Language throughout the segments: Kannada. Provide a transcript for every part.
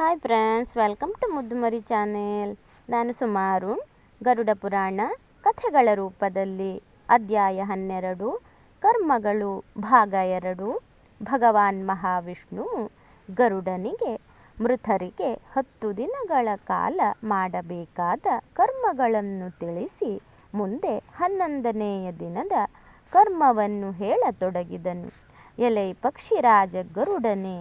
Hi friends welcome to Muddumari channel ನಾನು ಸುಮಾರು ಗರುಡ ಪುರಾಣ, ಕಥೆಗಳ ರೂಪದಲ್ಲಿ ಅಧ್ಯಾಯ ಹನ್ನೆರಡು, ಕರ್ಮಗಳು ಭಾಗ ಎರಡು, ಭಗವಾನ್ ಮಹಾವಿಷ್ಣು ಗರುಡನಿಗೆ, ಮೃತರಿಗೆ ಹತ್ತು ದಿನಗಳ ಕಾಲ ಮಾಡಬೇಕಾದ ಕರ್ಮಗಳನ್ನು ತಿಳಿಸಿ ಮುಂದೆ ಹನ್ನೊಂದನೆಯ ದಿನದ ಕರ್ಮವನ್ನು ಹೇಳತೊಡಗಿದನು. ಎಲೆ ಪಕ್ಷಿರಾಜ ಗರುಡನೆ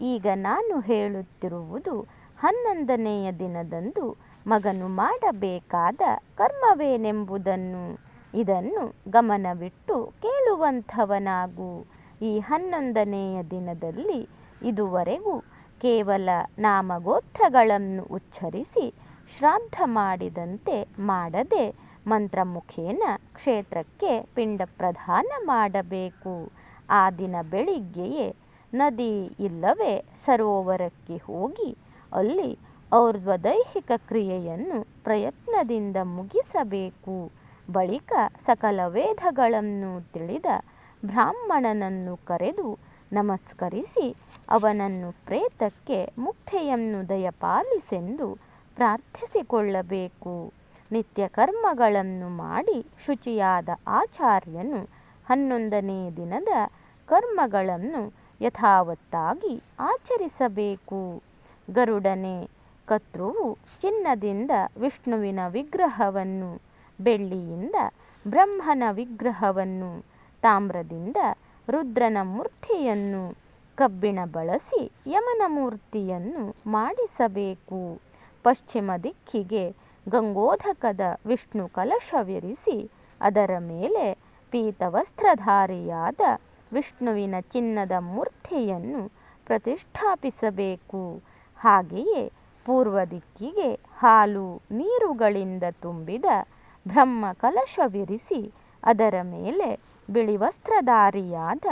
ಈಗ ನಾನು ಹೇಳುತ್ತಿರುವುದು ಹನ್ನೊಂದನೆಯ ದಿನದಂದು ಮಗನು ಮಾಡಬೇಕಾದ ಕರ್ಮವೇನೆಂಬುದನ್ನು. ಇದನ್ನು ಗಮನವಿಟ್ಟು ಕೇಳುವಂಥವನಾಗು. ಈ ಹನ್ನೊಂದನೆಯ ದಿನದಲ್ಲಿ ಇದುವರೆಗೂ ಕೇವಲ ನಾಮಗೋತ್ರಗಳನ್ನು ಉಚ್ಚರಿಸಿ ಶ್ರಾದ್ದ ಮಾಡಿದಂತೆ ಮಾಡದೆ ಮಂತ್ರಮುಖೇನ ಕ್ಷೇತ್ರಕ್ಕೆ ಪಿಂಡ ಪ್ರಧಾನ ಮಾಡಬೇಕು. ಆ ದಿನ ಬೆಳಿಗ್ಗೆಯೇ ನದಿ ಇಲ್ಲವೇ ಸರೋವರಕ್ಕೆ ಹೋಗಿ ಅಲ್ಲಿ ಔರ್ಧ್ವದೈಹಿಕ ಕ್ರಿಯೆಯನ್ನು ಪ್ರಯತ್ನದಿಂದ ಮುಗಿಸಬೇಕು. ಬಳಿಕ ಸಕಲ ವೇದಗಳನ್ನು ತಿಳಿದ ಬ್ರಾಹ್ಮಣನನ್ನು ಕರೆದು ನಮಸ್ಕರಿಸಿ ಅವನನ್ನು ಪ್ರೇತಕ್ಕೆ ಮುಕ್ತೆಯನ್ನು ದಯಪಾಲಿಸೆಂದು ಪ್ರಾರ್ಥಿಸಿಕೊಳ್ಳಬೇಕು. ನಿತ್ಯ ಕರ್ಮಗಳನ್ನು ಮಾಡಿ ಶುಚಿಯಾದ ಆಚಾರ್ಯನು ಹನ್ನೊಂದನೇ ದಿನದ ಕರ್ಮಗಳನ್ನು ಯಥಾವತ್ತಾಗಿ ಆಚರಿಸಬೇಕು. ಗರುಡನೆ ಕತ್ರುವು ಚಿನ್ನದಿಂದ ವಿಷ್ಣುವಿನ ವಿಗ್ರಹವನ್ನು, ಬೆಳ್ಳಿಯಿಂದ ಬ್ರಹ್ಮನ ವಿಗ್ರಹವನ್ನು, ತಾಮ್ರದಿಂದ ರುದ್ರನ ಮೂರ್ತಿಯನ್ನು, ಕಬ್ಬಿಣ ಬಳಸಿ ಯಮನ ಮೂರ್ತಿಯನ್ನು ಮಾಡಿಸಬೇಕು. ಪಶ್ಚಿಮ ದಿಕ್ಕಿಗೆ ಗಂಗೋಧಕದ ವಿಷ್ಣು ಕಲಶವಿರಿಸಿ ಅದರ ಮೇಲೆ ಪೀತವಸ್ತ್ರಧಾರಿಯಾದ ವಿಷ್ಣುವಿನ ಚಿನ್ನದ ಮೂರ್ತಿಯನ್ನು ಪ್ರತಿಷ್ಠಾಪಿಸಬೇಕು. ಹಾಗೆಯೇ ಪೂರ್ವ ದಿಕ್ಕಿಗೆ ಹಾಲು ನೀರುಗಳಿಂದ ತುಂಬಿದ ಬ್ರಹ್ಮ ಕಲಶವಿರಿಸಿ ಅದರ ಮೇಲೆ ಬಿಳಿ ವಸ್ತ್ರಧಾರಿಯಾದ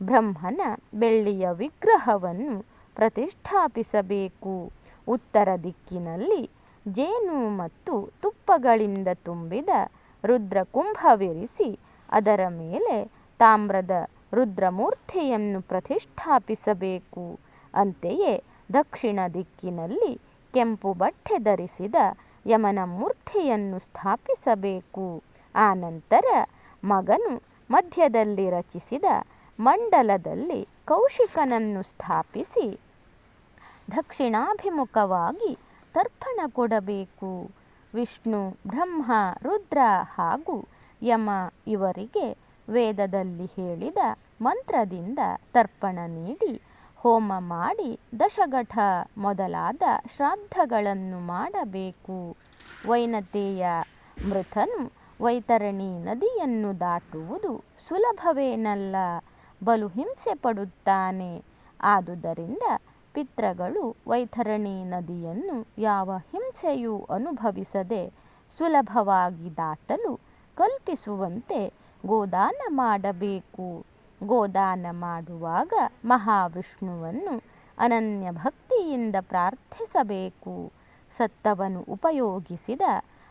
ಬ್ರಹ್ಮನ ಬೆಳ್ಳಿಯ ವಿಗ್ರಹವನ್ನು ಪ್ರತಿಷ್ಠಾಪಿಸಬೇಕು. ಉತ್ತರ ದಿಕ್ಕಿನಲ್ಲಿ ಜೇನು ಮತ್ತು ತುಪ್ಪಗಳಿಂದ ತುಂಬಿದ ರುದ್ರಕುಂಭವಿರಿಸಿ ಅದರ ಮೇಲೆ ತಾಮ್ರದ ರುದ್ರಮೂರ್ತಿಯನ್ನು ಪ್ರತಿಷ್ಠಾಪಿಸಬೇಕು. ಅಂತೆಯೇ ದಕ್ಷಿಣ ದಿಕ್ಕಿನಲ್ಲಿ ಕೆಂಪು ಬಟ್ಟೆ ಧರಿಸಿದ ಯಮನ ಮೂರ್ತಿಯನ್ನು ಸ್ಥಾಪಿಸಬೇಕು ಆನಂತರ ಮಗನು ಮಧ್ಯದಲ್ಲಿ ರಚಿಸಿದ ಮಂಡಲದಲ್ಲಿ ಕೌಶಿಕನನ್ನು ಸ್ಥಾಪಿಸಿ ದಕ್ಷಿಣಾಭಿಮುಖವಾಗಿ ತರ್ಪಣ ಕೊಡಬೇಕು. ವಿಷ್ಣು, ಬ್ರಹ್ಮ, ರುದ್ರ ಹಾಗೂ ಯಮ ಇವರಿಗೆ ವೇದದಲ್ಲಿ ಹೇಳಿದ ಮಂತ್ರದಿಂದ ತರ್ಪಣ ನೀಡಿ, ಹೋಮ ಮಾಡಿ ದಶಘಟ ಮೊದಲಾದ ಶ್ರಾದ್ದಗಳನ್ನು ಮಾಡಬೇಕು. ವೈನತೆಯ ಮೃತನು ವೈತರಣಿ ನದಿಯನ್ನು ದಾಟುವುದು ಸುಲಭವೇನಲ್ಲ. ಬಲು ಹಿಂಸೆ ಪಡುತ್ತಾನೆ. ಆದುದರಿಂದ ಪಿತೃಗಳು ವೈತರಣಿ ನದಿಯನ್ನು ಯಾವ ಹಿಂಸೆಯೂ ಅನುಭವಿಸದೆ ಸುಲಭವಾಗಿ ದಾಟಲು ಕಲ್ಪಿಸುವಂತೆ ಗೋದಾನ ಮಾಡಬೇಕು. ಗೋದಾನ ಮಾಡುವಾಗ ಮಹಾವಿಷ್ಣುವನ್ನು ಅನನ್ಯ ಭಕ್ತಿಯಿಂದ ಪ್ರಾರ್ಥಿಸಬೇಕು. ಸತ್ತವನು ಉಪಯೋಗಿಸಿದ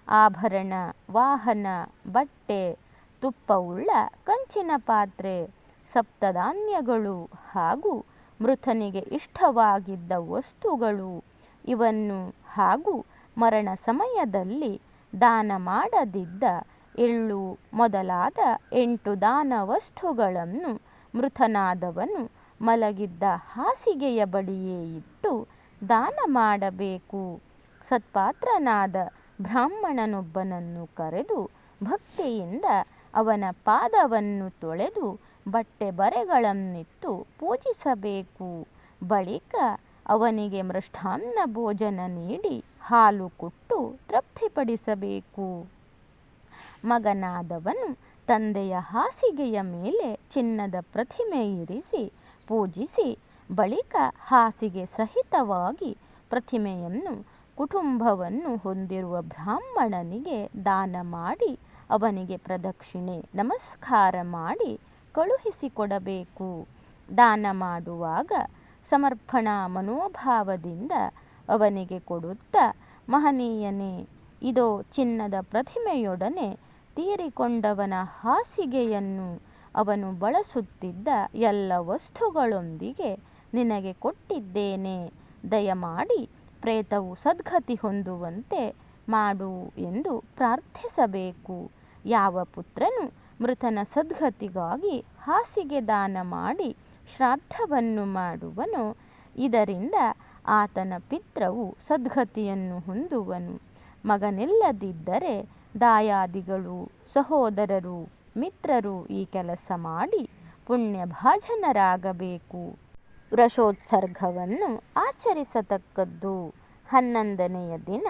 ಆಭರಣ, ವಾಹನ, ಬಟ್ಟೆ, ತುಪ್ಪವುಳ್ಳ ಕಂಚಿನ ಪಾತ್ರೆ, ಸಪ್ತಧಾನ್ಯಗಳು ಹಾಗೂ ಮೃತನಿಗೆ ಇಷ್ಟವಾಗಿದ್ದ ವಸ್ತುಗಳು. ಇವನ್ನು ಹಾಗೂ ಮರಣ ಸಮಯದಲ್ಲಿ ದಾನ ಮಾಡದಿದ್ದ ಎಳ್ಳು ಮೊದಲಾದ ಎಂಟು ದಾನ ವಸ್ತುಗಳನ್ನು ಮೃತನಾದವನು ಮಲಗಿದ್ದ ಹಾಸಿಗೆಯ ಬಳಿಯೇ ಇಟ್ಟು ದಾನ ಮಾಡಬೇಕು. ಸತ್ಪಾತ್ರನಾದ ಬ್ರಾಹ್ಮಣನೊಬ್ಬನನ್ನು ಕರೆದು ಭಕ್ತಿಯಿಂದ ಅವನ ಪಾದವನ್ನು ತೊಳೆದು ಬಟ್ಟೆ ಬರೆಗಳನ್ನಿತ್ತು ಪೂಜಿಸಬೇಕು. ಬಳಿಕ ಅವನಿಗೆ ಮೃಷ್ಟಾನ್ನ ಭೋಜನ ನೀಡಿ ಹಾಲು ಕೊಟ್ಟು ತೃಪ್ತಿಪಡಿಸಬೇಕು. ಮಗನಾದವನು ತಂದೆಯ ಹಾಸಿಗೆಯ ಮೇಲೆ ಚಿನ್ನದ ಪ್ರತಿಮೆ ಇರಿಸಿ ಪೂಜಿಸಿ, ಬಳಿಕ ಹಾಸಿಗೆ ಸಹಿತವಾಗಿ ಪ್ರತಿಮೆಯನ್ನು, ಕುಟುಂಬವನ್ನು ಹೊಂದಿರುವ ಬ್ರಾಹ್ಮಣನಿಗೆ ದಾನ ಮಾಡಿ, ಅವನಿಗೆ ಪ್ರದಕ್ಷಿಣೆ, ನಮಸ್ಕಾರ ಮಾಡಿ ಕಳುಹಿಸಿಕೊಡಬೇಕು. ದಾನ ಮಾಡುವಾಗ ಸಮರ್ಪಣಾ ಮನೋಭಾವದಿಂದ ಅವನಿಗೆ ಕೊಡುತ್ತ, ಮಹನೀಯನೇ, ಇದೋ ಚಿನ್ನದ ಪ್ರತಿಮೆಯೊಡನೆ ತೀರಿಕೊಂಡವನ ಹಾಸಿಗೆಯನ್ನು ಅವನು ಬಳಸುತ್ತಿದ್ದ ಎಲ್ಲ ವಸ್ತುಗಳೊಂದಿಗೆ ನಿನಗೆ ಕೊಟ್ಟಿದ್ದೇನೆ. ದಯಮಾಡಿ ಪ್ರೇತವು ಸದ್ಗತಿ ಹೊಂದುವಂತೆ ಮಾಡು ಎಂದು ಪ್ರಾರ್ಥಿಸಬೇಕು. ಯಾವ ಪುತ್ರನು ಮೃತನ ಸದ್ಗತಿಗಾಗಿ ಹಾಸಿಗೆ ದಾನ ಮಾಡಿ ಶ್ರಾದ್ದವನ್ನು ಮಾಡುವನು, ಇದರಿಂದ ಆತನ ಪಿತ್ರವು ಸದ್ಗತಿಯನ್ನು ಹೊಂದುವನು. ಮಗನಿಲ್ಲದಿದ್ದರೆ ದಾಯಾದಿಗಳು, ಸಹೋದರರು, ಮಿತ್ರರು ಈ ಕೆಲಸ ಮಾಡಿ ಪುಣ್ಯಭಾಜನರಾಗಬೇಕು. ವೃಷೋತ್ಸರ್ಗವನ್ನು ಆಚರಿಸತಕ್ಕದ್ದು ಹನ್ನೊಂದನೆಯ ದಿನ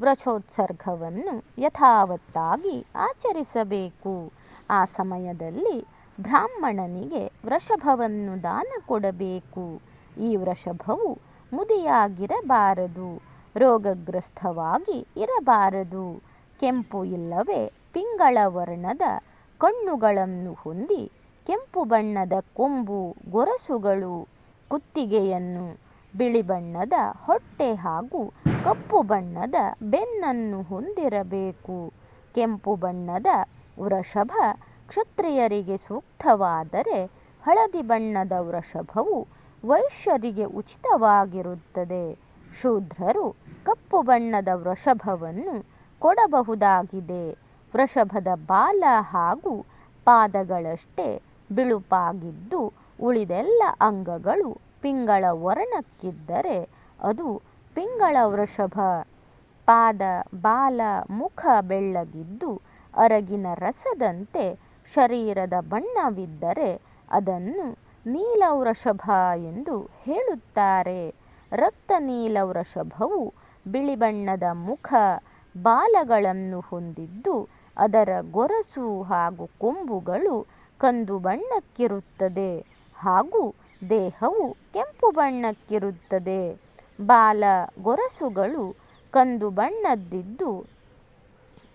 ವೃಷೋತ್ಸರ್ಗವನ್ನು ಯಥಾವತ್ತಾಗಿ ಆಚರಿಸಬೇಕು. ಆ ಸಮಯದಲ್ಲಿ ಬ್ರಾಹ್ಮಣನಿಗೆ ವೃಷಭವನ್ನು ದಾನ ಕೊಡಬೇಕು. ಈ ವೃಷಭವು ಮುದಿಯಾಗಿರಬಾರದು, ರೋಗಗ್ರಸ್ತವಾಗಿ ಇರಬಾರದು. ಕೆಂಪು ಇಲ್ಲವೇ? ಪಿಂಗಳ ವರ್ಣದ ಕಣ್ಣುಗಳನ್ನು ಹೊಂದಿ ಕೆಂಪು ಬಣ್ಣದ ಕೊಂಬು ಗೊರಸುಗಳು ಕುತ್ತಿಗೆಯನ್ನು, ಬಿಳಿ ಬಣ್ಣದ ಹೊಟ್ಟೆ ಹಾಗೂ ಕಪ್ಪು ಬಣ್ಣದ ಬೆನ್ನನ್ನು ಹೊಂದಿರಬೇಕು. ಕೆಂಪು ಬಣ್ಣದ ವೃಷಭ ಕ್ಷತ್ರಿಯರಿಗೆ ಸೂಕ್ತವಾದರೆ ಹಳದಿ ಬಣ್ಣದ ವೃಷಭವು ವೈಶ್ಯರಿಗೆ ಉಚಿತವಾಗಿರುತ್ತದೆ. ಶೂದ್ರರು ಕಪ್ಪು ಬಣ್ಣದ ವೃಷಭವನ್ನು ಕೊಡಬಹುದಾಗಿದೆ. ವೃಷಭದ ಬಾಲ ಹಾಗೂ ಪಾದಗಳಷ್ಟೇ ಬಿಳುಪಾಗಿದ್ದು ಉಳಿದೆಲ್ಲ ಅಂಗಗಳು ಪಿಂಗಳ ವರ್ಣಕ್ಕಿದ್ದರೆ ಅದು ಪಿಂಗಳ ವೃಷಭ. ಪಾದ, ಬಾಲ, ಮುಖ ಬೆಳ್ಳಗಿದ್ದು ಅರಗಿನ ರಸದಂತೆ ಶರೀರದ ಬಣ್ಣವಿದ್ದರೆ ಅದನ್ನು ನೀಲ ವೃಷಭ ಎಂದು ಹೇಳುತ್ತಾರೆ. ರಕ್ತ ನೀಲ ವೃಷಭವು ಬಿಳಿ ಬಣ್ಣದ ಮುಖ ಬಾಲಗಳನ್ನು ಹೊಂದಿದ್ದು ಅದರ ಗೊರಸು ಹಾಗೂ ಕೊಂಬುಗಳು ಕಂದು ಬಣ್ಣಕ್ಕಿರುತ್ತದೆ ಹಾಗೂ ದೇಹವು ಕೆಂಪು ಬಣ್ಣಕ್ಕಿರುತ್ತದೆ. ಬಾಲ ಗೊರಸುಗಳು ಕಂದು ಬಣ್ಣದ್ದಿದ್ದು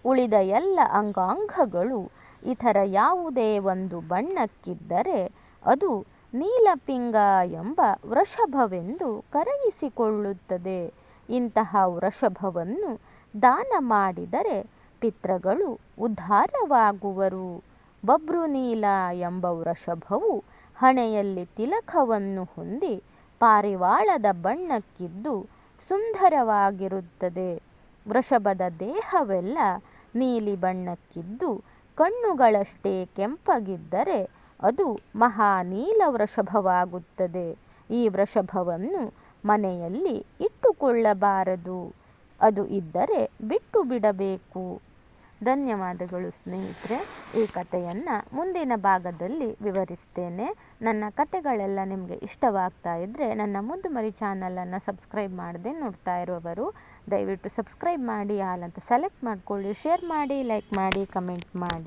ಉಳಿದ ಎಲ್ಲ ಅಂಗಾಂಗಗಳು ಇತರ ಯಾವುದೇ ಒಂದು ಬಣ್ಣಕ್ಕಿದ್ದರೆ ಅದು ನೀಲಪಿಂಗ ಎಂಬ ವೃಷಭವೆಂದು ಕರೆಯಿಸಿಕೊಳ್ಳುತ್ತದೆ. ಇಂತಹ ವೃಷಭವನ್ನು ದಾನ ಮಾಡಿದರೆ ಪಿತೃಗಳು ಉದ್ಧಾರವಾಗುವರು. ಬಬ್ರುನೀಲ ಎಂಬ ವೃಷಭವು ಹಣೆಯಲ್ಲಿ ತಿಲಕವನ್ನು ಹೊಂದಿ ಪಾರಿವಾಳದ ಬಣ್ಣಕ್ಕಿದ್ದು ಸುಂದರವಾಗಿರುತ್ತದೆ. ವೃಷಭದ ದೇಹವೆಲ್ಲ ನೀಲಿ ಬಣ್ಣಕ್ಕಿದ್ದು ಕಣ್ಣುಗಳಷ್ಟೇ ಕೆಂಪಗಿದ್ದರೆ ಅದು ಮಹಾನೀಲ ವೃಷಭವಾಗುತ್ತದೆ. ಈ ವೃಷಭವನ್ನು ಮನೆಯಲ್ಲಿ ಇಟ್ಟುಕೊಳ್ಳಬಾರದು. ಅದು ಇದ್ದರೆ ಬಿಟ್ಟು ಬಿಡಬೇಕು. ಧನ್ಯವಾದಗಳು ಸ್ನೇಹಿತರೆ, ಈ ಕಥೆಯನ್ನು ಮುಂದಿನ ಭಾಗದಲ್ಲಿ ವಿವರಿಸ್ತೇನೆ. ನನ್ನ ಕಥೆಗಳೆಲ್ಲ ನಿಮಗೆ ಇಷ್ಟವಾಗ್ತಾ ಇದ್ದರೆ ನನ್ನ ಮುದ್ದು ಮರಿ ಚಾನಲನ್ನು ಸಬ್ಸ್ಕ್ರೈಬ್ ಮಾಡದೆ ನೋಡ್ತಾ ಇರುವವರು, ದಯವಿಟ್ಟು ಸಬ್ಸ್ಕ್ರೈಬ್ ಮಾಡಿ ಹಾಲಂತ ಸೆಲೆಕ್ಟ್ ಮಾಡಿಕೊಳ್ಳಿ, ಶೇರ್ ಮಾಡಿ, ಲೈಕ್ ಮಾಡಿ, ಕಮೆಂಟ್ ಮಾಡಿ.